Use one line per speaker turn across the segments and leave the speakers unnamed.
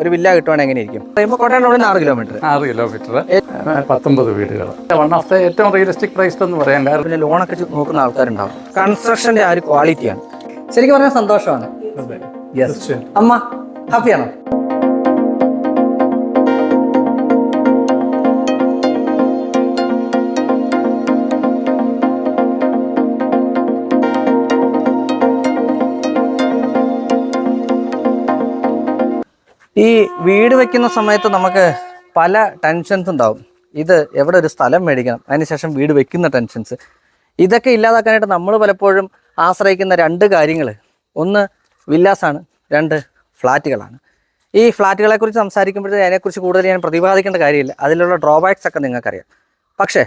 ഒരു വില്ല കിട്ടുവാണെങ്കിൽ എങ്ങനെയിരിക്കും? കോട്ടയം ടൗണിൽ നിന്ന് ആറ് കിലോമീറ്റർ.
ആറ് കിലോമീറ്റർ. പത്തൊമ്പത് വീടുകൾ. വൺ ഓഫ് ദ ഏറ്റവും റിയലിസ്റ്റിക് പ്രൈസ് എന്ന് പറയാൻ കാരണം
പിന്നെ ലോണൊക്കെ നോക്കുന്ന ആൾക്കാരുണ്ടാവും. കൺസ്ട്രക്ഷന്റെ ആ ഒരു ക്വാളിറ്റിയാണ് ശരിക്കും പറഞ്ഞാൽ സന്തോഷമാണ്. അമ്മ ഹാപ്പിയാണോ ഈ വീട് വെക്കുന്ന സമയത്ത് നമുക്ക് പല ടെൻഷൻസ് ഉണ്ടാവും. ഇത് എവിടെ ഒരു സ്ഥലം മേടിക്കണം അതിനുശേഷം വീട് വെക്കുന്ന ടെൻഷൻസ് ഇതൊക്കെ ഇല്ലാതാക്കാനായിട്ട് നമ്മൾ പലപ്പോഴും ആശ്രയിക്കുന്ന രണ്ട് കാര്യങ്ങൾ ഒന്ന് വില്ലാസാണ് രണ്ട് ഫ്ലാറ്റുകളാണ്. ഈ ഫ്ലാറ്റുകളെ കുറിച്ച് സംസാരിക്കുമ്പോഴത്തേക്ക് അതിനെക്കുറിച്ച് കൂടുതൽ ഞാൻ പ്രതിപാദിക്കേണ്ട കാര്യമില്ല. അതിലുള്ള ഡ്രോബാക്സ് ഒക്കെ നിങ്ങൾക്കറിയാം. പക്ഷേ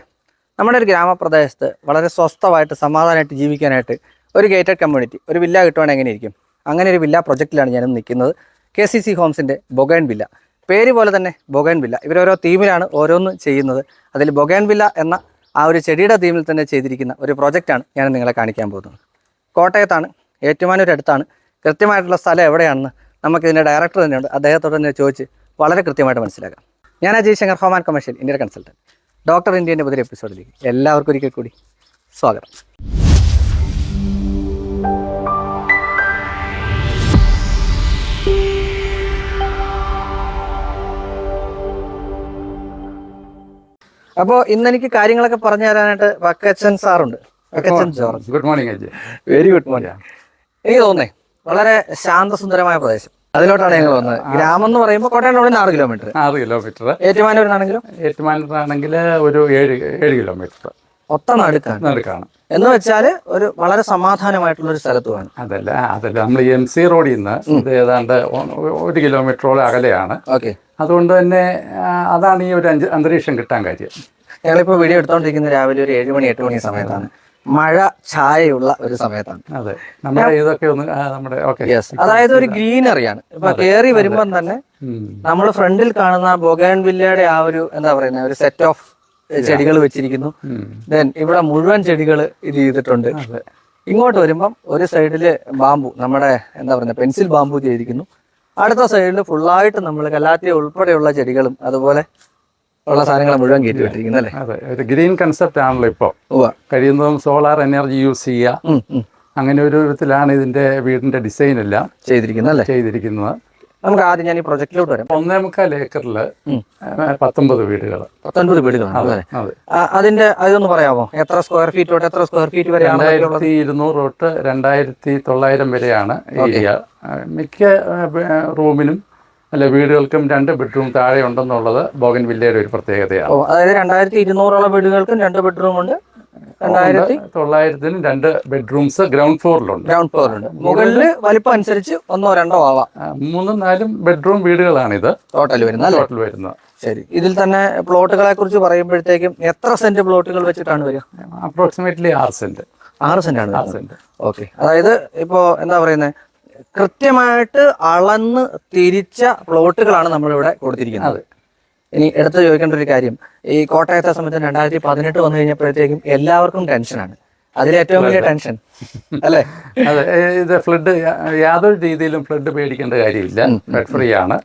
നമ്മുടെ ഒരു ഗ്രാമപ്രദേശത്ത് വളരെ സ്വസ്ഥമായിട്ട് സമാധാനമായിട്ട് ജീവിക്കാനായിട്ട് ഒരു ഗേറ്റഡ് കമ്മ്യൂണിറ്റി ഒരു വില്ല കിട്ടുവാണെങ്കിൽ എങ്ങനെയിരിക്കും അങ്ങനെ ഒരു വില്ല പ്രൊജക്റ്റിലാണ് ഞാനും നിൽക്കുന്നത്. കെ സി സി ഹോംസിന്റെ ബൊഗൈൻ വില്ല. പേര് പോലെ തന്നെ ബൊഗൈൻ വില്ല. ഇവരോരോ തീമിലാണ് ഓരോന്ന് ചെയ്യുന്നത്. അതിൽ ബൊഗൈൻ വില്ല എന്ന ആ ഒരു ചെടിയുടെ തീമിൽ തന്നെ ചെയ്തിരിക്കുന്ന ഒരു പ്രോജക്റ്റാണ് ഞാൻ നിങ്ങളെ കാണിക്കാൻ പോകുന്നത്. കോട്ടയത്താണ് ഏറ്റുമാനൂർ അടുത്താണ് കൃത്യമായിട്ടുള്ള സ്ഥലം എവിടെയാണെന്ന് നമുക്കിതിന്റെ ഡയറക്ടർ തന്നെയുണ്ട്. അദ്ദേഹത്തോട് തന്നെ ചോദിച്ച് വളരെ കൃത്യമായിട്ട് മനസ്സിലാക്കാം. ഞാൻ Ajay Shankar home and commercial ഇന്ത്യയുടെ കൺസൾട്ടന്റ് ഡോക്ടർ ഇന്ത്യന്റെ പുതിയ എപ്പിസോഡിലേക്ക് എല്ലാവർക്കും ഒരിക്കൽ കൂടി സ്വാഗതം. അപ്പോൾ ഇന്ന് എനിക്ക് കാര്യങ്ങളൊക്കെ പറഞ്ഞു തരാനായിട്ട് Vakkachan സാറുണ്ട്. Vakkachan George.
Good morning Ajay.
Very good morning എനിക്ക് തോന്നേ വളരെ ശാന്തസുന്ദരമായ പ്രദേശം. അതിലോട്ടാണ് ഞങ്ങൾ വന്നത്. ഗ്രാമം എന്ന് പറയുമ്പോൾ കോട്ടയം ആറ് കിലോമീറ്റർ
ആറ് കിലോമീറ്റർ
ഏറ്റുമാനൂരിനാണെങ്കിലും
ഏറ്റുമാനൂരാണെങ്കിൽ ഒരു ഏഴ് ഏഴ് കിലോമീറ്റർ
ഒത്ത നടുക്കാണ്
നടുക്കാണ്
എന്ന് വെച്ചാൽ ഒരു വളരെ സമാധാനമായിട്ടുള്ള ഒരു സ്ഥലത്ത് വേണം.
അതല്ല അതല്ല. നമ്മൾ എം സി റോഡിൽ നിന്ന് ഇത് ഏതാണ്ട് ഒരു കിലോമീറ്ററോളം അകലെയാണ്.
ഓക്കെ.
അതുകൊണ്ട് തന്നെ അതാണ് ഈ ഒരു അഞ്ച് അന്തരീക്ഷം കിട്ടാൻ കാര്യം.
ഞങ്ങളിപ്പോ വീഡിയോ എടുത്തോണ്ടിരിക്കുന്ന രാവിലെ ഒരു ഏഴ് മണി എട്ട് മണി സമയത്താണ്. മഴ ഛായയുള്ള ഒരു സമയത്താണ്.
അതെ. നമ്മുടെ ഇതൊക്കെ ഒന്ന് നമ്മുടെ ഓക്കെ.
അതായത് ഒരു ഗ്രീനറിയാണ്. ഇപ്പൊ കയറി വരുമ്പം തന്നെ നമ്മൾ ഫ്രണ്ടിൽ കാണുന്ന ബൊഗാൻ വില്ലയുടെ ആ ഒരു എന്താ പറയുന്ന ഒരു സെറ്റ് ഓഫ് ചെടികൾ വെച്ചിരിക്കുന്നു. ദെൻ ഇവിടെ മുഴുവൻ ചെടികൾ ഇത് ചെയ്തിട്ടുണ്ട്. ഇങ്ങോട്ട് വരുമ്പം ഒരു സൈഡിൽ ബാമ്പു നമ്മുടെ എന്താ പറയുക പെൻസിൽ ബാമ്പു ചെയ്തിരിക്കുന്നു. അടുത്ത സൈഡിൽ ഫുള്ളായിട്ട് നമ്മൾ കലാത്തിയ ഉൾപ്പെടെയുള്ള ചെടികളും അതുപോലെ ഉള്ള സാധനങ്ങൾ മുഴുവൻ കയറ്റി വെച്ചിരിക്കുന്നു അല്ലേ?
അതെ. ഒരു ഗ്രീൻ കൺസെപ്റ്റ് ആണല്ലോ ഇപ്പോൾ കഴിയുന്നതും സോളാർ എനർജി യൂസ് ചെയ്യുക. അങ്ങനെ ഒരു വിധത്തിലാണ് ഇതിന്റെ വീടിന്റെ ഡിസൈൻ എല്ലാം
ചെയ്തിരിക്കുന്നത് അല്ലേ?
ചെയ്തിരിക്കുന്നത്.
നമുക്ക് ആദ്യം ഞാൻ ഈ പ്രൊജക്റ്റിലോട്ട് വരാം.
ഒന്നേ മുക്കാൽ ഏക്കറിൽ പത്തൊമ്പത് വീടുകൾ
പത്തൊൻപത് വീടുകൾ
അതെ
അതിന്റെ അതൊന്ന് പറയാമോ? എത്ര സ്ക്വയർ ഫീറ്റ് തൊട്ട് എത്ര സ്ക്വയർ ഫീറ്റ് വരെ?
രണ്ടായിരത്തി ഇരുന്നൂറ് തൊട്ട് രണ്ടായിരത്തി തൊള്ളായിരം വരെയാണ് ഏരിയ. മിക്ക റൂമിനും അല്ല വീടുകൾക്കും രണ്ട് ബെഡ്റൂം താഴെ ഉണ്ടെന്നുള്ളത് ബോഗൻ വില്ലയുടെ ഒരു പ്രത്യേകതയാണ്.
അതായത് രണ്ടായിരത്തി ഇരുന്നൂറോളം വീടുകൾക്കും രണ്ട് ബെഡ്റൂം ഉണ്ട് രണ്ടായിരത്തി
തൊള്ളായിരത്തിന് രണ്ട് ബെഡ്റൂംസ് ഗ്രൗണ്ട് ഫ്ലോറിലുണ്ട്
ഗ്രൗണ്ട് ഫ്ലോറിലുണ്ട് മുകളിൽ വലിപ്പം അനുസരിച്ച് ഒന്നോ രണ്ടോ ആവാം.
മൂന്നും നാലും ബെഡ്റൂം വീടുകളാണിത്.
ടോട്ടൽ വരുന്ന
ടോട്ടൽ വരുന്നത്.
ശരി. ഇതിൽ തന്നെ പ്ലോട്ടുകളെ കുറിച്ച് പറയുമ്പോഴത്തേക്കും എത്ര സെന്റ് പ്ലോട്ടുകൾ വെച്ചിട്ടാണ് വരിക?
അപ്രോക്സിമേറ്റ്ലി ആറ് സെന്റ്.
ആറ് സെന്റ് ആണ്
ആറ് സെന്റ്.
ഓക്കെ അതായത് ഇപ്പോ എന്താ പറയുന്നത് കൃത്യമായിട്ട് അളന്ന് തിരിച്ച പ്ലോട്ടുകളാണ് നമ്മളിവിടെ കൊടുത്തിരിക്കുന്നത്. ഇനി എടുത്ത് ചോദിക്കേണ്ട ഒരു കാര്യം ഈ കോട്ടയത്തെ സംബന്ധിച്ച് രണ്ടായിരത്തി പതിനെട്ട് വന്നു കഴിഞ്ഞപ്പോഴത്തേക്കും എല്ലാവർക്കും ടെൻഷനാണ് അതിലേറ്റവും വലിയ ടെൻഷൻ അല്ലേ?
ഇത് ഫ്ലഡ് യാതൊരു രീതിയിലും ഫ്ലഡ് പേടിക്കേണ്ട കാര്യമില്ല. ഫ്ലഡ് ഫ്രീ ആണ്.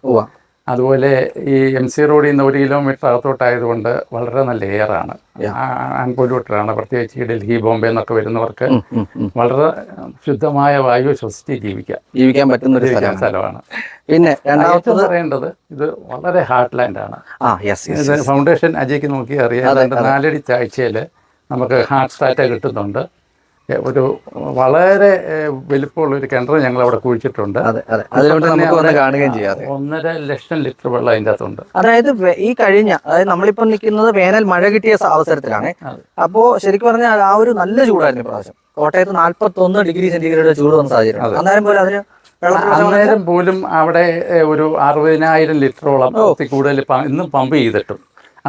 അതുപോലെ ഈ എം സി റോഡിൽ നിന്ന് ഒരു കിലോമീറ്റർ അകത്തോട്ടായതുകൊണ്ട് വളരെ നല്ല എയർ ആണ്. അൺപൊല്യൂട്ടഡ് ആണ് പ്രത്യേകിച്ച് ഈ ഡൽഹി ബോംബെ എന്നൊക്കെ വരുന്നവർക്ക്. വളരെ ശുദ്ധമായ വായു ശ്വസിച്ച് ജീവിക്കാം
ജീവിക്കാൻ പറ്റുന്ന ഒരു സ്ഥലമാണ്. പിന്നെ രണ്ടാമത്തെ
പറയേണ്ടത് ഇത് വളരെ ഹാർട്ട് ലാൻഡ് ആണ് ഫൗണ്ടേഷൻ അജയ്ക്ക് നോക്കി അറിയാം നാലടി താഴ്ചയിൽ നമുക്ക് ഹാർട്ട് സ്റ്റാറ്റ കിട്ടുന്നുണ്ട്. ഒരു വളരെ വലുപ്പമുള്ള ഒരു കിണർ ഞങ്ങൾ അവിടെ കുഴിച്ചിട്ടുണ്ട്.
അതെ അതെ. അതിലോട്ട് നമുക്ക് കാണുകയും ചെയ്യാം.
ഒന്നര ലക്ഷം ലിറ്റർ വെള്ളം അതിന്റെ അകത്തുണ്ട്.
അതായത് ഈ കഴിഞ്ഞ അതായത് നമ്മളിപ്പോ നിൽക്കുന്നത് വേനൽ മഴ കിട്ടിയ അവസരത്തിലാണ്. അപ്പോ ശരിക്കും പറഞ്ഞാൽ ആ ഒരു നല്ല ചൂടായിരുന്നു പ്രാവശ്യം. കോട്ടയത്ത് നാല്പത്തി ഒന്ന് ഡിഗ്രി സെന്റിഗ്രേഡ് ചൂട് വന്ന സാഹചര്യം അന്നേരം പോലെ അതിന്
അന്നേരം പോലും അവിടെ ഒരു അറുപതിനായിരം ലിറ്ററോളം കൂടുതൽ ഇന്നും പമ്പ് ചെയ്തിട്ടും.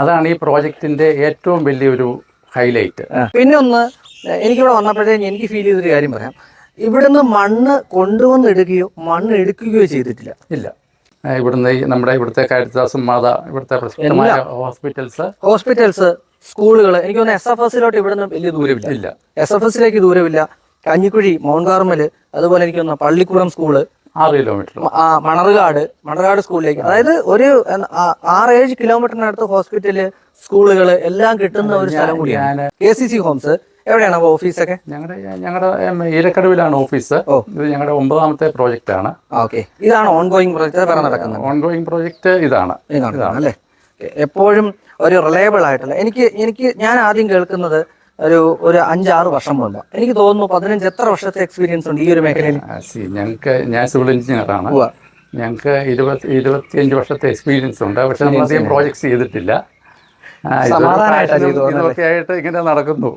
അതാണ് ഈ പ്രോജക്റ്റിന്റെ ഏറ്റവും വലിയൊരു ഹൈലൈറ്റ്.
പിന്നെ ഒന്ന് എനിക്കിവിടെ വന്നപ്പോഴത്തേക്ക് എനിക്ക് ഫീൽ ചെയ്തൊരു കാര്യം പറയാം. ഇവിടുന്ന് മണ്ണ് കൊണ്ടുവന്ന് എടുക്കുകയോ മണ്ണ് എടുക്കുകയോ ചെയ്തിട്ടില്ല.
ഇല്ല. ഇവിടുന്ന് നമ്മുടെ ഇവിടുത്തെ കാരിദാസും മാത ഇവിടുത്തെ ഹോസ്പിറ്റൽസ്
ഹോസ്പിറ്റൽസ് സ്കൂളുകൾ എനിക്ക് തോന്നുന്നു എസ് എഫ് എസിലോട്ട് ഇവിടുന്ന് വലിയ ദൂരമില്ല.
ഇല്ല.
എസ് എഫ് എസിലേക്ക് ദൂരമില്ല. കഞ്ഞിക്കുഴി മൗണ്ട് കാർമൽ അതുപോലെ എനിക്ക് തോന്നുന്നു പള്ളിക്കുളം സ്കൂൾ.
ആറ് കിലോമീറ്റർ
മണർകാട് മണർകാട് സ്കൂളിലേക്ക്. അതായത് ഒരു എന്ന- ആ- ആറ് ഏഴ് കിലോമീറ്ററിനടുത്ത് ഹോസ്പിറ്റൽ സ്കൂളുകൾ എല്ലാം കിട്ടുന്ന ഒരു സ്ഥലം കൂടിയാണ് കെ സി സി ഹോംസ്. എവിടെയാണ് ഓഫീസ് ഓഫീസൊക്കെ?
ഞങ്ങളുടെ ഞങ്ങളുടെ ഈരക്കടവിലാണ് ഓഫീസ്. ഇത് ഞങ്ങളുടെ ഒമ്പതാമത്തെ പ്രോജക്റ്റ് ആണ്
ഓക്കെ. ഇതാണ് ഓൺ ഗോയിങ് പ്രോജക്റ്റ് നടക്കുന്നത്
ഓൺഗോയിങ് പ്രോജക്റ്റ് ഇതാണ്.
ഇതാണ് അല്ലേ? എപ്പോഴും ഒരു റിലയബിൾ ആയിട്ടുള്ള എനിക്ക് എനിക്ക് ഞാൻ ആദ്യം കേൾക്കുന്നത് ഒരു ഒരു അഞ്ചാറ് വർഷം മുമ്പ്. എനിക്ക് തോന്നുന്നു പതിനഞ്ച് എത്ര വർഷത്തെ എക്സ്പീരിയൻസ് ഉണ്ട് ഈ ഒരു മേഖലയിൽ?
ഞങ്ങൾക്ക് ഞാൻ സിവിൽ എഞ്ചിനീയറാണ്
ആണ്.
ഞങ്ങൾക്ക് ഇരുപത്തി ഇരുപത്തിയഞ്ച് വർഷത്തെ എക്സ്പീരിയൻസ് ഉണ്ട്. പക്ഷെ നമ്മൾ അധികം പ്രോജക്ട്സ് ചെയ്തിട്ടില്ല.
സമാധാനമായിട്ടാ
ഇങ്ങനെ നടക്കുന്നു.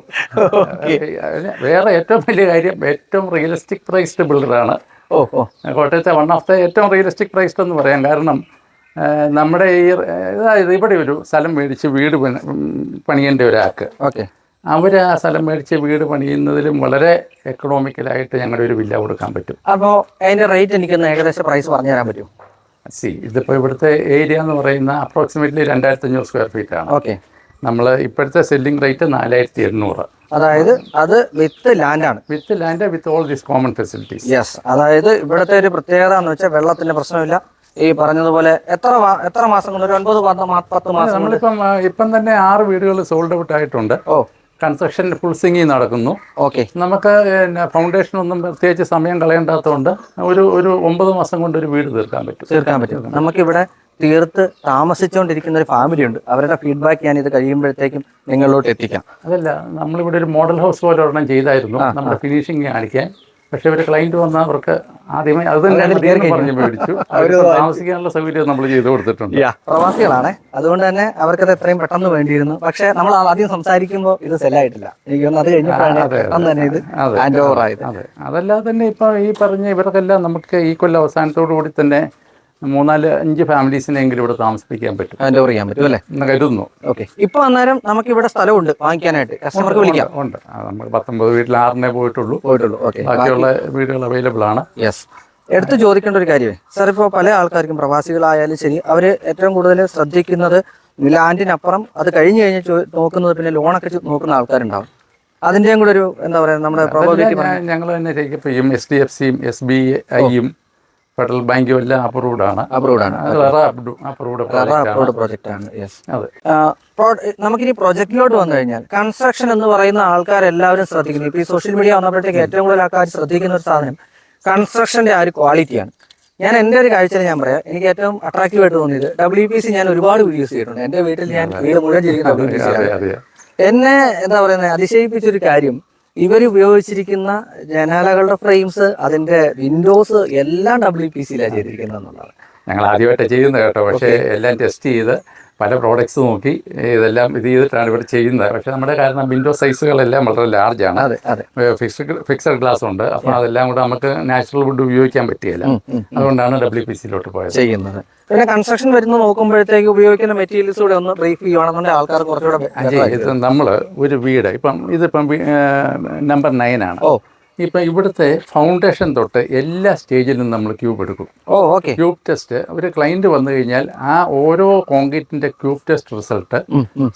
വേറെ ഏറ്റവും വലിയ കാര്യം ഏറ്റവും റിയലിസ്റ്റിക് പ്രൈസ്ഡ് ബിൽഡറാണ്
ഓ ഓ.
കോട്ടയത്തെ വൺ ഓഫ് ദ ഏറ്റവും റിയലിസ്റ്റിക് പ്രൈസ്ഡ് എന്ന് പറയാം. കാരണം നമ്മുടെ ഈ അതായത് ഇവിടെ ഒരു സ്ഥലം മേടിച്ച് വീട് പണിയേണ്ട ഒരാൾക്ക്
ഓക്കെ.
അവർ ആ സ്ഥലം മേടിച്ച് വീട് പണിയുന്നതിലും വളരെ എക്കണോമിക്കലായിട്ട് ഞങ്ങളുടെ ഒരു വില്ല കൊടുക്കാൻ പറ്റും.
അപ്പോൾ അതിന്റെ റേറ്റ് എനിക്കൊന്ന് ഏകദേശം പ്രൈസ് പറഞ്ഞു തരാൻ പറ്റും
സി ഇതിപ്പോൾ ഇവിടുത്തെ ഏരിയ എന്ന് പറയുന്ന അപ്രോക്സിമേറ്റ്ലി രണ്ടായിരത്തി അഞ്ഞൂറ് സ്ക്വയർ ഫീറ്റ് ആണ്.
ഓക്കെ.
നമ്മൾ ഇപ്പോഴത്തെ സെല്ലിംഗ് റേറ്റ് നാലായിരത്തി എണ്ണൂറ്
അതായത് അത് with ലാൻഡാണ്
with land with all these common facilities
yes അതായത് ഇവിടുത്തെ ഒരു പ്രത്യേകത എന്ന് വെച്ചാൽ വെള്ളത്തിന്റെ പ്രശ്നമില്ല. ഈ പറഞ്ഞതുപോലെ എത്ര എത്ര മാസം കൊണ്ട്? ഒരു ഒൻപത് പത്ത് മാസം
നമ്മളിപ്പം ഇപ്പം തന്നെ ആറ് വീടുകൾ സോൾഡ് ഔട്ട് ആയിട്ടുണ്ട്.
ഓ.
കൺസ്ട്രക്ഷൻ ഫുൾ സിംഗിങ് നടക്കുന്നു.
ഓക്കെ.
നമുക്ക് ഫൗണ്ടേഷൻ ഒന്നും പ്രത്യേകിച്ച് സമയം കളയേണ്ടാത്തതുകൊണ്ട് ഒരു ഒരു ഒമ്പത് മാസം കൊണ്ട് ഒരു വീട് തീർക്കാൻ പറ്റും.
തീർക്കാൻ പറ്റും. നമുക്കിവിടെ തീർത്ത് താമസിച്ചുകൊണ്ടിരിക്കുന്ന ഒരു ഫാമിലി ഉണ്ട്. അവരുടെ ഫീഡ്ബാക്ക് ഞാൻ ഇത് കഴിയുമ്പോഴത്തേക്കും നിങ്ങളിലോട്ട് എത്തിക്കാം.
അതല്ല നമ്മളിവിടെ ഒരു മോഡൽ ഹൗസ് പോലെ ഒരെണ്ണം ചെയ്തായിരുന്നു. നമ്മുടെ ഫിനിഷിംഗ് കാണിക്കാൻ. പക്ഷെ ഒരു ക്ലയന്റ് വന്ന അവർക്ക് ആദ്യമേ അത് തന്നെ പറഞ്ഞു മേടിച്ചു. താമസിക്കാനുള്ള സൗകര്യം നമ്മൾ ചെയ്തു കൊടുത്തിട്ടുണ്ട്.
പ്രവാസികളാണ്. അതുകൊണ്ട് തന്നെ അവർക്കത് എത്രയും പെട്ടെന്ന് വേണ്ടിയിരുന്നു. പക്ഷെ നമ്മൾ ആദ്യം സംസാരിക്കുമ്പോൾ ഇത് സെല്ലായിട്ടില്ല. എനിക്ക് അത് കഴിഞ്ഞിട്ടാണ് തന്നെ ഇത്
അതെ.
ഓവർ ആയത്.
അതെ. അതല്ലാതെ തന്നെ ഇപ്പൊ ഈ പറഞ്ഞ ഇവർക്കെല്ലാം നമുക്ക് ഈ കൊല്ലം അവസാനത്തോടു കൂടി തന്നെ മൂന്നാൽ അഞ്ച് ഫാമിലീസിനെങ്കിലും ഇവിടെ താമസിപ്പിക്കാൻ പറ്റും.
ചെയ്യാൻ പറ്റും അല്ലേ?
എന്ന് കരുതുന്നു.
ഓക്കെ ഇപ്പൊ അന്നേരം നമുക്ക് ഇവിടെ സ്ഥലമുണ്ട്. വാങ്ങിക്കാനായിട്ട്. കസ്റ്റമർക്ക് വിളിക്കാം.
ഉണ്ട് നമ്മൾ പത്തൊമ്പത് വീട്ടിൽ ആറിനെ പോയിട്ടുള്ളൂ.
പോയിട്ടുള്ളൂ. ഓക്കെ
ബാക്കിയുള്ള വീടുകൾ അവൈലബിൾ ആണ്.
യെസ് എടുത്തു ചോദിക്കേണ്ട ഒരു കാര്യമേ സാർ ഇപ്പോൾ പല ആൾക്കാർക്കും പ്രവാസികളായാലും ശരി അവർ ഏറ്റവും കൂടുതൽ ശ്രദ്ധിക്കുന്നത് ലാൻഡിനപ്പുറം അത് കഴിഞ്ഞു കഴിഞ്ഞ് നോക്കുന്നത് പിന്നെ ലോണൊക്കെ നോക്കുന്ന ആൾക്കാരുണ്ടാവും. അതിന്റെയും കൂടെ ഒരു എന്താ പറയുക നമ്മുടെ
ഞങ്ങൾ തന്നെ ചെയ്യും എസ് ഡി എഫ് സിയും എസ് ബി ഐയും ഫെഡറൽ ബാങ്കും എല്ലാം അപ്രൂവ്ഡ് ആണ്.
അബ്രോഡാണ്
അപ്രൂവ്ഡ്
പ്രോജക്റ്റ് ആണ്. യെസ്
അതെ.
നമുക്കിനി പ്രൊജക്റ്റിലോട്ട് വന്നു കഴിഞ്ഞാൽ കൺസ്ട്രക്ഷൻ എന്ന് പറയുന്ന ആൾക്കാരെല്ലാവരും ശ്രദ്ധിക്കുന്നു. ഇപ്പൊ ഈ സോഷ്യൽ മീഡിയ വന്നപ്പോഴത്തേക്ക് ഏറ്റവും കൂടുതൽ ആൾക്കാർ ശ്രദ്ധിക്കുന്ന ഒരു സാധനം കൺസ്ട്രക്ഷന്റെ ആ ഒരു ക്വാളിറ്റിയാണ് ഞാൻ എന്റെ ഒരു കാഴ്ചയിൽ ഞാൻ പറയാം. എനിക്ക് ഏറ്റവും അട്രാക്റ്റീവ് ആയിട്ട് തോന്നിയത് ഡബ്ല്യു പി സി ഞാൻ ഒരുപാട് യൂസ് ചെയ്തിട്ടുണ്ട്. എന്റെ വീട്ടിൽ ഞാൻ വീട് മുഴുവൻ ചെയ്തിരിക്കുന്ന ഡബ്ല്യു പി സി
അതെ അതെ.
എന്നെ എന്താ പറയുന്നത് അതിശയിപ്പിച്ചൊരു കാര്യം ഇവർ ഉപയോഗിച്ചിരിക്കുന്ന ജനാലകളുടെ ഫ്രെയിംസ് അതിന്റെ വിൻഡോസ് എല്ലാം ഡബ്ല്യു പി സിയിലാണ് ചെയ്തിരിക്കുന്നത് എന്നുള്ളതാണ്.
ഞങ്ങൾ ആദ്യമായിട്ട് ചെയ്യുന്നത് കേട്ടോ പക്ഷേ എല്ലാം ടെസ്റ്റ് ചെയ്ത് പല പ്രോഡക്ട്സ് നോക്കി ഇതെല്ലാം ഇത് ചെയ്തിട്ടാണ് ഇവിടെ ചെയ്യുന്നത്. പക്ഷെ നമ്മുടെ കാരണം വിൻഡോ സൈസുകളെല്ലാം വളരെ ലാർജ് ആണ്. ഫിക്സഡ് ഫിക്സഡ് ഗ്ലാസ് ഉണ്ട്. അപ്പോൾ അതെല്ലാം കൂടെ നമുക്ക് നാച്ചുറൽ വുഡ് ഉപയോഗിക്കാൻ പറ്റിയല്ല അതുകൊണ്ടാണ് ഡബ്ല്യു പി സിയിലോട്ട് പോയത്.
ചെയ്യുന്നത്. പിന്നെ കൺസ്ട്രക്ഷൻ വരുന്ന നോക്കുമ്പോഴത്തേക്ക് ഉപയോഗിക്കുന്ന മെറ്റീരിയൽസ് കൂടെ ഒന്ന് ബ്രീഫ് ചെയ്യുവാണെന്നുണ്ടെങ്കിൽ ആൾക്കാർ കുറച്ചുകൂടെ
ഇത് നമ്മൾ ഒരു വീട്. ഇപ്പം ഇതിപ്പം നമ്പർ നയൻ ആണ്.
ഓ.
ഇപ്പം ഇവിടുത്തെ ഫൗണ്ടേഷൻ തൊട്ട് എല്ലാ സ്റ്റേജിലും നമ്മൾ ക്യൂബ് എടുക്കും.
Oh okay.
ക്യൂബ് ടെസ്റ്റ് ഒരു ക്ലയന്റ് വന്നു കഴിഞ്ഞാൽ ആ ഓരോ കോൺക്രീറ്റിന്റെ cube test result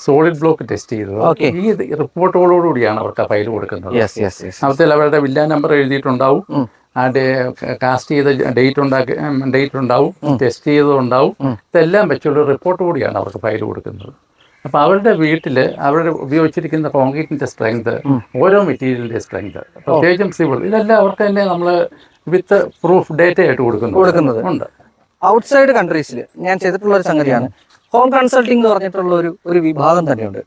solid block test ചെയ്തത്. ഈ റിപ്പോർട്ടുകളോടുകൂടിയാണ് അവർക്ക് ആ ഫയൽ കൊടുക്കുന്നത്. അവത്തിൽ അവരുടെ വില്ല നമ്പർ എഴുതിയിട്ടുണ്ടാവും. ആ കാസ്റ്റ് ചെയ്ത ഡേറ്റ് ഉണ്ടാക്കി ഡേറ്റ് ഉണ്ടാവും. ടെസ്റ്റ് ചെയ്തതുണ്ടാവും. ഇതെല്ലാം വെച്ചുള്ള റിപ്പോർട്ട് കൂടിയാണ് അവർക്ക് ഫയൽ കൊടുക്കുന്നത്. അപ്പോൾ അവരുടെ വീട്ടിൽ അവർ ഉപയോഗിച്ചിരിക്കുന്ന കോൺക്രീറ്റിന്റെ സ്ട്രെങ്ത് ഓരോ മെറ്റീരിയലിന്റെ സ്ട്രെങ്ത് പ്രത്യേകിച്ചും സിവിൾ ഇതെല്ലാം അവർക്ക് തന്നെ നമ്മൾ വിത്ത് പ്രൂഫ് ഡേറ്റ ആയിട്ട് കൊടുക്കുന്നു
കൊടുക്കുന്നത്.
ഉണ്ട്.
ഔട്ട്സൈഡ് കൺട്രീസിൽ ഞാൻ ചെയ്തിട്ടുള്ള ഒരു സംഗതിയാണ്. ഹോം കൺസൾട്ടിംഗ് എന്ന് പറഞ്ഞിട്ടുള്ള ഒരു ഒരു വിഭാഗം തന്നെയുണ്ട്.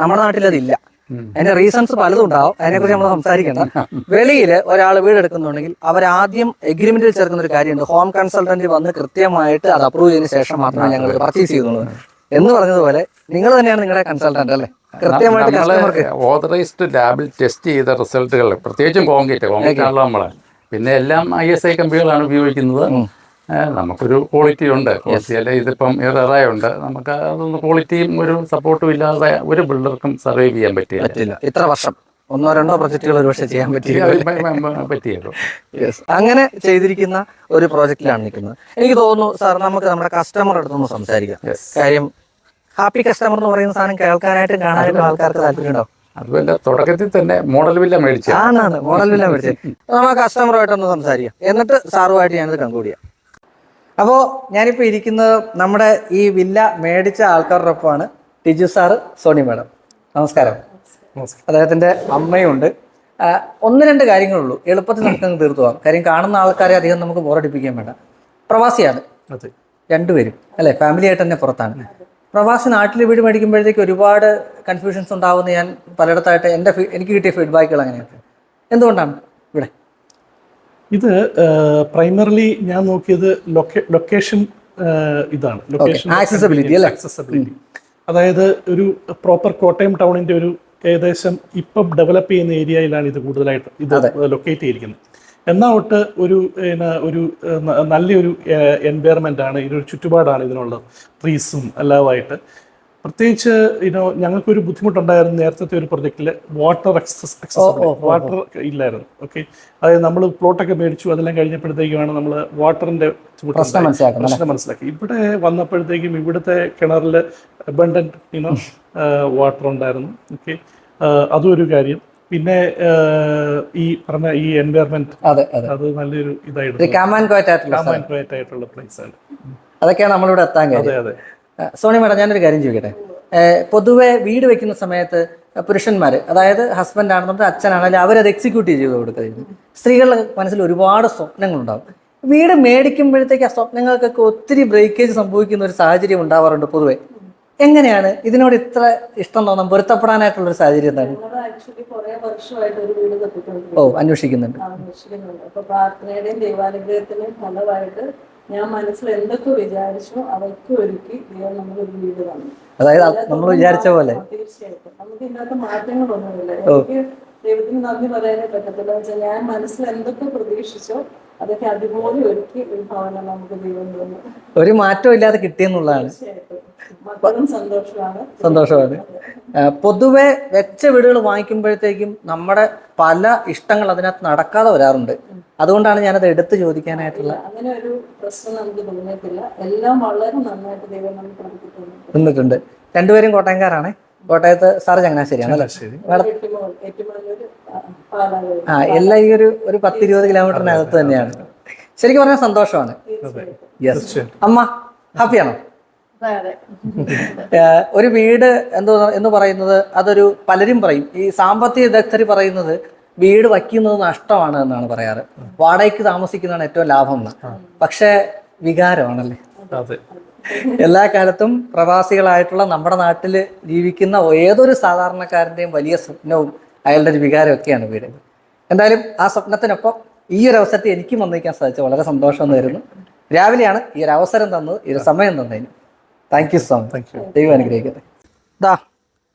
നമ്മുടെ നാട്ടിൽ അതില്ല അതിന്റെ റീസൺസ് പലതും ഉണ്ടാവും. അതിനെക്കുറിച്ച് നമ്മൾ സംസാരിക്കണം വെളിയിൽ ഒരാൾ വീട് എടുക്കുന്നുണ്ടെങ്കിൽ അവർ ആദ്യം എഗ്രിമെന്റിൽ ചേർക്കുന്ന ഒരു കാര്യമുണ്ട്. ഹോം കൺസൾട്ടന്റ് വന്ന് കൃത്യമായിട്ട് അത് അപ്രൂവ് ചെയ്തതിനു ശേഷം മാത്രമേ ഞങ്ങൾ പർച്ചേസ് ചെയ്യുന്നുള്ളൂ എന്ന് പറഞ്ഞതുപോലെ നിങ്ങൾ തന്നെയാണ് നിങ്ങളുടെ കൺസൾട്ടന്റ് അല്ലേ? കൃത്യമായിട്ട്
ഓതറൈസ്ഡ് ലാബിൽ ടെസ്റ്റ് ചെയ്ത റിസൾട്ടുകൾ പ്രത്യേകിച്ചും കോൺക്രീറ്റ് കോൺക്രീറ്റ് ആണല്ലോ നമ്മളെ. പിന്നെ എല്ലാം ഐ എസ് ഐ കമ്പികളാണ് ഉപയോഗിക്കുന്നത്. നമുക്കൊരു ക്വാളിറ്റി ഉണ്ട്. ക്വാളിറ്റി അല്ലെ ഇതിപ്പം ഉണ്ട്. നമുക്ക് അതൊന്നും ക്വാളിറ്റിയും ഒരു സപ്പോർട്ടും ഇല്ലാതെ ഒരു ബിൽഡർക്കും സർവൈവ് ചെയ്യാൻ പറ്റില്ല.
ഇത്ര വർഷം. ഒന്നോ രണ്ടോ പ്രൊജക്റ്റുകൾ ഒരുപക്ഷെ ചെയ്യാൻ
പറ്റിയല്ലോ.
യെസ് അങ്ങനെ ചെയ്തിരിക്കുന്ന ഒരു പ്രോജക്റ്റിലാണ് നിൽക്കുന്നത്. എനിക്ക് തോന്നുന്നു സാർ നമുക്ക് നമ്മുടെ കസ്റ്റമറുടെ അടുത്തൊന്ന് സംസാരിക്കാം. കാര്യം ഹാപ്പി കസ്റ്റമർ എന്ന് പറയുന്ന സാധനം കേൾക്കാനായിട്ട് കാണാനായിട്ടും ആൾക്കാർക്ക് താല്പര്യമുണ്ടോ?
അതുപോലെ തുടക്കത്തിൽ തന്നെ മോഡൽ വില്ല മേടിച്ചു
ആണാണ് മോഡൽ വില്ല മേടിച്ചത്. നമുക്ക് കസ്റ്റമറുമായിട്ടൊന്ന് സംസാരിക്കാം. എന്നിട്ട് സാറുമായിട്ട് ഞാനിത് കൺക്ലൂഡ് ചെയ്യാം. അപ്പോൾ ഞാനിപ്പോൾ ഇരിക്കുന്നത് നമ്മുടെ ഈ വില്ല മേടിച്ച ആൾക്കാരുടെ ഒപ്പമാണ് ടിജു സാറ് സോണി മാഡം. നമസ്കാരം. അദ്ദേഹത്തിന്റെ അമ്മയുണ്ട്. ഒന്ന് രണ്ട് കാര്യങ്ങളുള്ളൂ. എളുപ്പത്തിൽ നമുക്കങ്ങ് തീർത്തു പോകാം. കാര്യം കാണുന്ന ആൾക്കാരെ അധികം നമുക്ക് ബോറടിപ്പിക്കാൻ വേണ്ട. പ്രവാസിയാണ്. രണ്ടുപേരും. അല്ലെ? ഫാമിലി ആയിട്ട് തന്നെ പുറത്താണ്. പ്രവാസി നാട്ടിൽ വീട് മേടിക്കുമ്പോഴത്തേക്ക് ഒരുപാട് കൺഫ്യൂഷൻസ് ഉണ്ടാവുന്ന ഞാൻ പലയിടത്തായിട്ട് എന്റെ എനിക്ക് കിട്ടിയ ഫീഡ്ബാക്കുകൾ അങ്ങനെയൊക്കെ. എന്തുകൊണ്ടാണ് ഇവിടെ?
ഇത് പ്രൈമറിലി ഞാൻ നോക്കിയത് ലൊക്കേഷൻ ഇതാണ്. ലൊക്കേഷൻ
അല്ലേ?
ആക്സസബിലിറ്റി അതായത് ഒരു പ്രോപ്പർ കോട്ടയം ടൗണിന്റെ ഒരു ഏകദേശം ഇപ്പം ഡെവലപ്പ് ചെയ്യുന്ന ഏരിയയിലാണ് ഇത് കൂടുതലായിട്ട് ഇത് ലൊക്കേറ്റ് ചെയ്തിരിക്കുന്നത്. എന്നാ തൊട്ട് ഒരു ഒരു നല്ലൊരു എൻവയർമെന്റ് ആണ് ഇതിനൊരു ചുറ്റുപാടാണ് ഇതിനുള്ളത്. ട്രീസും എല്ലാമായിട്ട്. പ്രത്യേകിച്ച് ഇനോ ഞങ്ങൾക്കൊരു ബുദ്ധിമുട്ടുണ്ടായിരുന്നു നേരത്തെ ഒരു പ്രൊജക്റ്റിൽ വാട്ടർ എക്സസ് വാട്ടർ ഇല്ലായിരുന്നു. ഓക്കെ അതായത് നമ്മൾ പ്ലോട്ടൊക്കെ മേടിച്ചു അതെല്ലാം കഴിഞ്ഞപ്പോഴത്തേക്കുമാണ് നമ്മൾ വാട്ടറിന്റെ
പ്രശ്നം
മനസ്സിലാക്കി. ഇവിടെ വന്നപ്പോഴത്തേക്കും ഇവിടുത്തെ കിണറിൽ അബണ്ടന്റ് യുനോ വാട്ടർ ഉണ്ടായിരുന്നു. ഓക്കെ അതും ഒരു കാര്യം. പിന്നെ ഈ പറഞ്ഞ ഈ എൻവയർമെന്റ്
അതെ
നല്ലൊരു ഇതായിട്ടുള്ള പ്ലേസ് ആണ്.
അതൊക്കെയാണ് നമ്മളിവിടെ എത്താൻ
അതെ അതെ.
സോണി മേഡം ഞാനൊരു കാര്യം ചോദിക്കട്ടെ? പൊതുവെ വീട് വെക്കുന്ന സമയത്ത് പുരുഷന്മാർ അതായത് ഹസ്ബൻഡ് ആണെന്നുണ്ടെങ്കിൽ അച്ഛനാണെങ്കിലും അവരത് എക്സിക്യൂട്ട് ചെയ്ത് കൊടുക്കുന്നത് സ്ത്രീകളുടെ മനസ്സിൽ ഒരുപാട് സ്വപ്നങ്ങളുണ്ടാവും. വീട് മേടിക്കുമ്പോഴത്തേക്ക് ആ സ്വപ്നങ്ങൾക്കൊക്കെ ഒത്തിരി ബ്രേക്കേജ് സംഭവിക്കുന്ന ഒരു സാഹചര്യം ഉണ്ടാവാറുണ്ട് പൊതുവെ. എങ്ങനെയാണ്? ഇതിനോട് ഇത്ര ഇഷ്ടം തോന്നാൻ പൊരുത്തപ്പെടാനായിട്ടുള്ള ഒരു സാഹചര്യം എന്താണ്?
ഒരു
ഓ അന്വേഷിക്കുന്നുണ്ട്.
ആവശ്യമുണ്ട് അപ്പൊ പ്രാർത്ഥനയുടെയും ദൈവാനുഗ്രഹത്തിന്റെയും ഫലമായിട്ട് ഞാൻ മനസ്സിൽ എന്തൊക്കെ വിചാരിച്ചു അതൊക്കെ ഒരുക്കി ദൈവം നമുക്കൊരു വീട് തന്നു.
അതായത് നമ്മൾ വിചാരിച്ച പോലെ.
ആ, തീർച്ചയായിട്ടും. നമുക്ക് ഇതിനകത്ത് മാറ്റങ്ങളൊന്നുമില്ല. എനിക്ക് ദൈവത്തിന് നന്ദി പറയാനേ പറ്റത്തില്ല ഞാൻ മനസ്സിൽ എന്തൊക്കെ പ്രതീക്ഷിച്ചോ അതൊക്കെ അതുപോലെ ഒരുക്കി ഒരു ഭവനം നമുക്ക് ദൈവം തന്നു.
ഒരു മാറ്റവും ഇല്ലാതെ കിട്ടിയെന്നുള്ളതാണ്.
മക്കളും സന്തോഷമാണ്.
സന്തോഷമാണ്. പൊതുവെ വെച്ച വീടുകൾ വാങ്ങിക്കുമ്പോഴത്തേക്കും നമ്മുടെ പല ഇഷ്ടങ്ങൾ അതിനകത്ത് നടക്കാതെ വരാറുണ്ട്. അതുകൊണ്ടാണ് ഞാനത് എടുത്തു ചോദിക്കാനായിട്ടുള്ള
അങ്ങനെ ഒരു പ്രശ്നം നമുക്ക് തോന്നിയിട്ടില്ല. എല്ലാം വളരെ നന്നായിട്ട് ദൈവം നമുക്ക്
നിന്നിട്ടുണ്ട്. രണ്ടുപേരും കോട്ടയംകാരാണ്. കോട്ടയത്ത് സാർ ചങ്ങനാശ്ശേരിയാണ് അല്ലേ ആ എല്ലാം ഈ ഒരു ഒരു പത്തിരുപത് കിലോമീറ്ററിനകത്ത് തന്നെയാണ്. ശരിക്കും പറഞ്ഞാൽ സന്തോഷമാണ്. യെസ് അമ്മ ഹാപ്പിയാണോ?
അതെ
ഒരു വീട് എന്തോ എന്ന് പറയുന്നത് അതൊരു പലരും പറയും. ഈ സാമ്പത്തിക വിദഗ്ധർ പറയുന്നത് വീട് വയ്ക്കുന്നത് നഷ്ടമാണ് എന്നാണ് പറയാറ്. വാടകയ്ക്ക് താമസിക്കുന്നതാണ് ഏറ്റവും ലാഭം എന്ന്. പക്ഷേ വികാരമാണല്ലേ?
അതെ.
എല്ലാ കാലത്തും പ്രവാസികളായിട്ടുള്ള നമ്മുടെ നാട്ടിൽ ജീവിക്കുന്ന ഏതൊരു സാധാരണക്കാരന്റെയും വലിയ സ്വപ്നവും അയാളുടെ ഒരു വികാരമൊക്കെയാണ് വീട് എന്തായാലും ആ സ്വപ്നത്തിനൊപ്പം ഈ ഒരു അവസരത്തിൽ എനിക്കും വന്നിരിക്കാൻ സാധിച്ചു. വളരെ സന്തോഷം വരുന്നു രാവിലെയാണ് ഈ ഒരു അവസരം തന്നത് ഈ ഒരു സമയം തന്നതിന്. താങ്ക് യു സോ മച്ച് ദൈവം അനുഗ്രഹിക്കട്ടെ. ഇതാ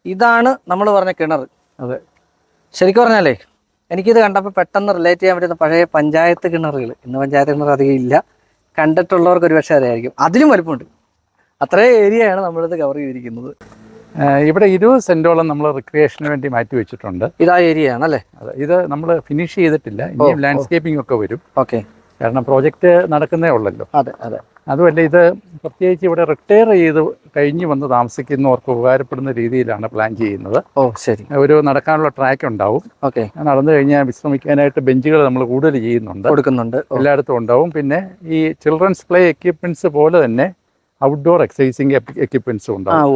ഇതാണ് നമ്മൾ പറഞ്ഞ കിണർ.
അതെ.
ശരിക്കും പറഞ്ഞാലേ എനിക്കിത് കണ്ടപ്പോൾ പെട്ടെന്ന് റിലേറ്റ് ചെയ്യാൻ പറ്റുന്ന പഴയ പഞ്ചായത്ത് കിണറുകൾ. ഇന്ന് പഞ്ചായത്ത് കിണർ അധികം ഇല്ല. കണ്ടിട്ടുള്ളവർക്ക് ഒരുപക്ഷെ അറിയായിരിക്കും അതിലും വലുപ്പമുണ്ട്. അത്രയും ഏരിയയാണ് നമ്മളിത് കവർ ചെയ്തിരിക്കുന്നത്.
ഇവിടെ ഇരുപത് സെന്റോളം നമ്മൾ റിക്രിയേഷന് വേണ്ടി മാറ്റി വെച്ചിട്ടുണ്ട്.
ഇതാ ഏരിയ
ആണല്ലേ ഇത് നമ്മൾ ഫിനിഷ് ചെയ്തിട്ടില്ല. ഇനിയും ലാൻഡ്സ്കേപ്പിംഗ് ഒക്കെ വരും.
ഓക്കെ.
കാരണം പ്രോജക്റ്റ് നടക്കുന്നേ ഉള്ളല്ലോ.
അതെ അതെ.
അതുമല്ല ഇത് പ്രത്യേകിച്ച് ഇവിടെ റിട്ടയർ ചെയ്ത് കഴിഞ്ഞ് വന്ന് താമസിക്കുന്നവർക്ക് ഉപകാരപ്പെടുന്ന രീതിയിലാണ് പ്ലാൻ ചെയ്യുന്നത്.
ഓ ശരി.
ഒരു നടക്കാനുള്ള ട്രാക്ക് ഉണ്ടാവും.
ഓക്കെ.
നടന്നു കഴിഞ്ഞാൽ വിശ്രമിക്കാനായിട്ട് ബെഞ്ചുകൾ നമ്മൾ കൂടുതൽ ചെയ്യുന്നുണ്ട്.
കൊടുക്കുന്നുണ്ട്.
എല്ലായിടത്തും ഉണ്ടാവും. പിന്നെ ഈ ചിൽഡ്രൻസ് പ്ലേ എക്യുപ്മെന്റ്സ് പോലെ തന്നെ ഔട്ട്ഡോർ എക്സസൈസിങ് എക്യുപ്മെന്റ്സും ഉണ്ടാവും.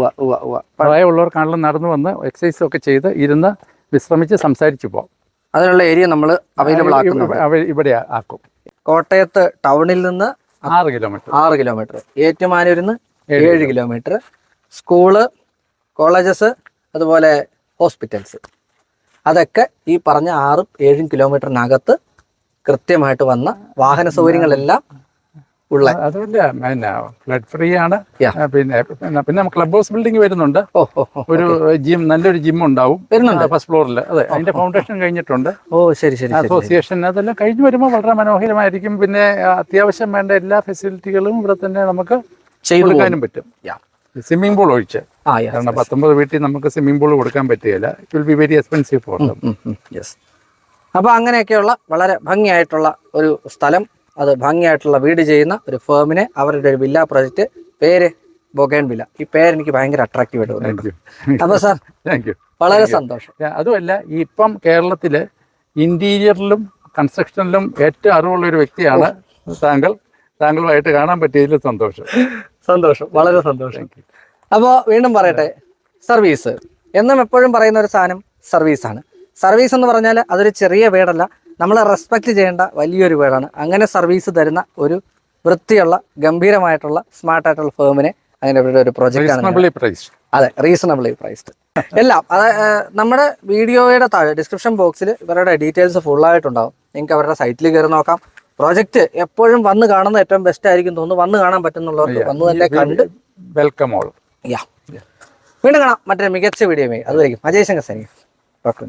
പ്രായമുള്ളവർക്കാണല്ലോ നടന്നു വന്ന് എക്സൈസും ഒക്കെ ചെയ്ത് ഇരുന്ന് വിശ്രമിച്ച് സംസാരിച്ചു പോകാം
അതിനുള്ള ഏരിയ നമ്മൾ അവൈലബിൾ
അവ- ഇവിടെ ആക്കും.
കോട്ടയത്ത് ടൗണിൽ നിന്ന്
ആറ് കിലോമീറ്റർ
ആറ് കിലോമീറ്റർ ഏറ്റുമാനൂരിൽ നിന്ന് ഏഴ് കിലോമീറ്റർ സ്കൂൾ കോളേജസ് അതുപോലെ ഹോസ്പിറ്റൽസ് അതൊക്കെ ഈ പറഞ്ഞ ആറും ഏഴും കിലോമീറ്ററിനകത്ത് കൃത്യമായിട്ട് വന്ന വാഹന സൗകര്യങ്ങളെല്ലാം ഉള്ള
പിന്നെ ഫ്ലഡ് ഫ്രീ ആണ്. പിന്നെ പിന്നെ- ക്ലബ് ഹൗസ് ബിൽഡിംഗ് വരുന്നുണ്ട്.
ഓ ഓ ഓ
ഒരു ജിം നല്ലൊരു ജിം ഉണ്ടാവും.
വരുന്നുണ്ട്?
ഫസ്റ്റ് ഫ്ലോറിൽ അതെ അതിന്റെ ഫൗണ്ടേഷൻ കഴിഞ്ഞിട്ടുണ്ട്.
ഓ ശരി ശരി
അസോസിയേഷൻ അതെല്ലാം കഴിഞ്ഞു വരുമ്പോൾ വളരെ മനോഹരമായിരിക്കും. പിന്നെ അത്യാവശ്യം വേണ്ട എല്ലാ ഫെസിലിറ്റികളും ഇവിടെ തന്നെ നമുക്ക്
ചെയ്തു
കൊടുക്കാനും പറ്റും. സ്വിമ്മിംഗ് പൂൾ ഒഴിച്ച്.
യെസ്
കാരണം പത്തൊമ്പത് വീട്ടിൽ നമുക്ക് സ്വിമ്മിംഗ് പൂൾ കൊടുക്കാൻ പറ്റുകയില്ല. It will be very expensive for
yes അപ്പോൾ അങ്ങനെയൊക്കെയുള്ള വളരെ ഭംഗിയായിട്ടുള്ള ഒരു സ്ഥലം അത് ഭംഗിയായിട്ടുള്ള വീട് ചെയ്യുന്ന ഒരു ഫേമിനെ അവരുടെ ഒരു വില്ല പ്രൊജക്റ്റ് പേര് ബൊഗേൺ വില്ല. ഈ പേര് എനിക്ക് ഭയങ്കര അട്രാക്റ്റീവ് ആയിട്ട് തോന്നുന്നു അപ്പൊ സാർ വളരെ സന്തോഷം.
അതുമല്ല ഇപ്പം കേരളത്തിൽ ഇന്റീരിയറിലും കൺസ്ട്രക്ഷനിലും ഏറ്റവും അറിവുള്ള ഒരു വ്യക്തിയാണ് താങ്കൾ. താങ്കളുമായിട്ട് കാണാൻ പറ്റിയതിൽ സന്തോഷം.
സന്തോഷം വളരെ സന്തോഷം. അപ്പോൾ വീണ്ടും പറയട്ടെ സർവീസ്. എന്നും എപ്പോഴും പറയുന്ന ഒരു സാധനം സർവീസാണ്. സർവീസ് എന്ന് പറഞ്ഞാൽ അതൊരു ചെറിയ വേടല്ല നമ്മൾ റെസ്പെക്റ്റ് ചെയ്യേണ്ട വലിയൊരു വീടാണ് അങ്ങനെ സർവീസ് തരുന്ന ഒരു വൃത്തിയുള്ള ഗംഭീരമായിട്ടുള്ള സ്മാർട്ട് ആയിട്ടുള്ള ഫേമിനെ അങ്ങനെ ഇവരുടെ ഒരു പ്രോജക്റ്റ് ആണ് അതെ റീസണബിളി പ്രൈസ്ഡ് എല്ലാം അതായത് നമ്മുടെ വീഡിയോയുടെ താഴെ ഡിസ്ക്രിപ്ഷൻ ബോക്സിൽ ഇവരുടെ ഡീറ്റെയിൽസ് ഫുൾ ആയിട്ടുണ്ടാവും. നിങ്ങൾക്ക് അവരുടെ സൈറ്റിൽ കയറി നോക്കാം. പ്രോജക്റ്റ് എപ്പോഴും വന്ന് കാണുന്ന ഏറ്റവും ബെസ്റ്റ് ആയിരിക്കും തോന്നുന്നു. വന്ന് കാണാൻ പറ്റുന്നുള്ളവർക്ക് വന്ന് തന്നെ കണ്ട്
വെൽക്കം ഓൾ
യാ വീണ്ടും കാണാം. മറ്റൊരു മികച്ച വീഡിയോ അതുവരെയും അജയ് ശങ്കർ സൈനി ഡോക്ടർ